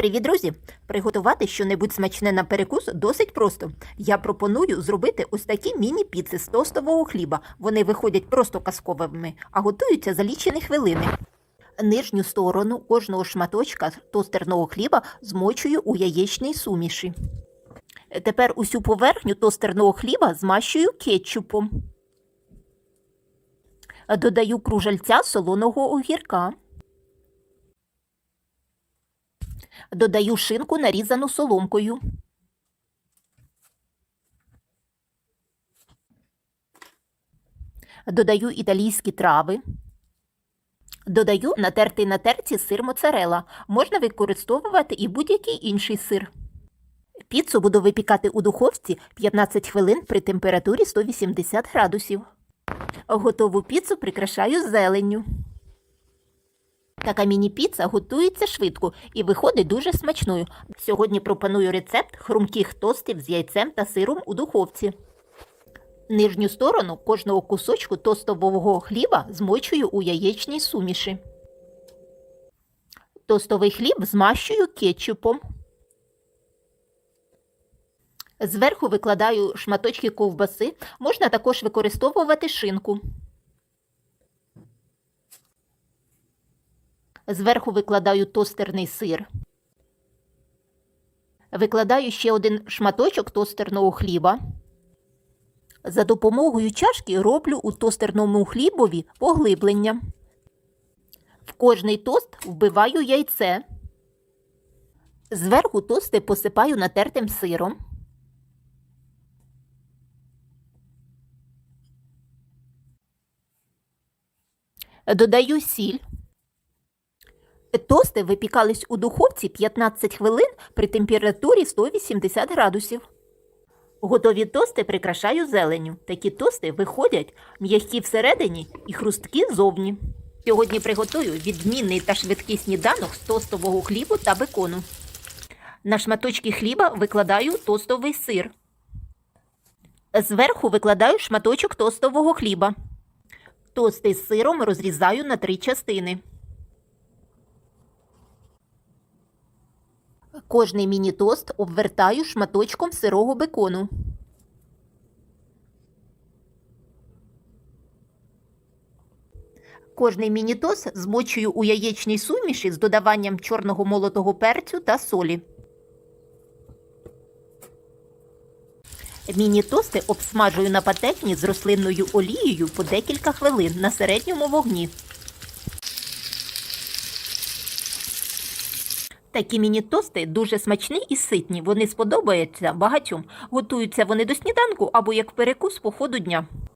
Привіт, друзі! Приготувати щонебудь смачне на перекус досить просто. Я пропоную зробити ось такі міні-піци з тостового хліба. Вони виходять просто казковими, а готуються за лічені хвилини. Нижню сторону кожного шматочка тостерного хліба змочую у яєчній суміші. Тепер усю поверхню тостерного хліба змащую кетчупом. Додаю кружальця солоного огірка. Додаю шинку, нарізану соломкою. Додаю італійські трави. Додаю натертий на терці сир моцарела. Можна використовувати і будь-який інший сир. Піцу буду випікати у духовці 15 хвилин при температурі 180 градусів. Готову піцу прикрашаю зеленню. Така міні-піца готується швидко і виходить дуже смачною. Сьогодні пропоную рецепт хрумких тостів з яйцем та сиром у духовці. Нижню сторону кожного кусочку тостового хліба змочую у яєчній суміші. Тостовий хліб змащую кетчупом. Зверху викладаю шматочки ковбаси, можна також використовувати шинку. Зверху викладаю тостерний сир. Викладаю ще один шматочок тостерного хліба. За допомогою чашки роблю у тостерному хлібові поглиблення. В кожний тост вбиваю яйце. Зверху тости посипаю натертим сиром. Додаю сіль. Тости випікались у духовці 15 хвилин при температурі 180 градусів. Готові тости прикрашаю зеленню. Такі тости виходять м'які всередині і хрусткі зовні. Сьогодні приготую відмінний та швидкий сніданок з тостового хлібу та бекону. На шматочки хліба викладаю тостовий сир. Зверху викладаю шматочок тостового хліба. Тости з сиром розрізаю на три частини. Кожний міні-тост обвертаю шматочком сирого бекону. Кожний міні-тост змочую у яєчній суміші з додаванням чорного молотого перцю та солі. Міні-тости обсмажую на пательні з рослинною олією по декілька хвилин на середньому вогні. Такі міні-тости дуже смачні і ситні. Вони сподобаються багатьом. Готуються вони до сніданку або як перекус по ходу дня.